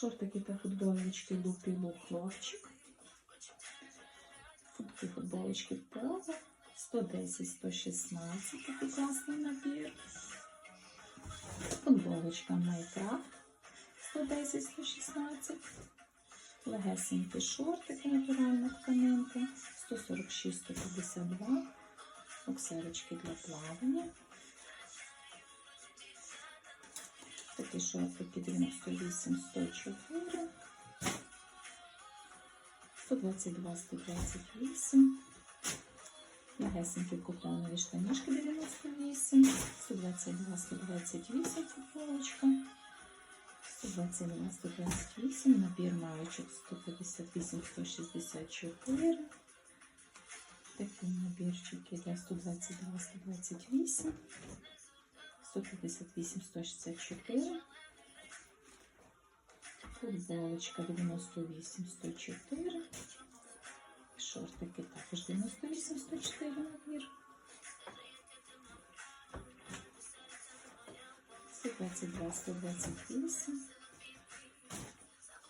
Шортики та футболочки лупілу хлопчик. Такі футболочки поло. 110-116. Такий класний набір. Футболочка Майкрафт 110-116. Легесенькі шортики, натуральна тканинка 146-152. Оксерочки для плавання. Такі шортики 98 104. 122 128. Легесенькі купонові штанішки 98, 122 128 футболочка. 122 128, набір маючок 158 164. Такі набірчики для 122 128, 158 164. Футболочка 98 104. Шортики також 98 104 набір. 122 128.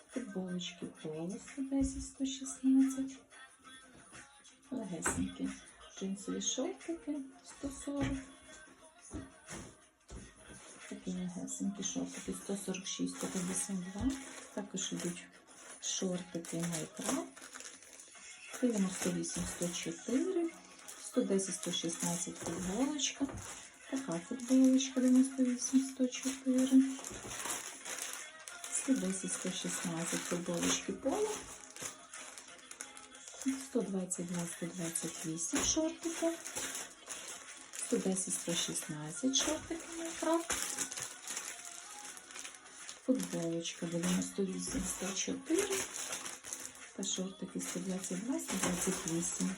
Футболочки поло 110 116. Легесенькі джинсові шортики 140. Такі легесенькі шортики 146 152. Також йдуть шортики Майкрафт. 98 104, 110 116 футболочка. Така футболочка 98 104. 110 116 футболочки поло. 122 128 шортики. 110 116 шортики Майкрафт. Футболочка 98 104 та шортики 122 128.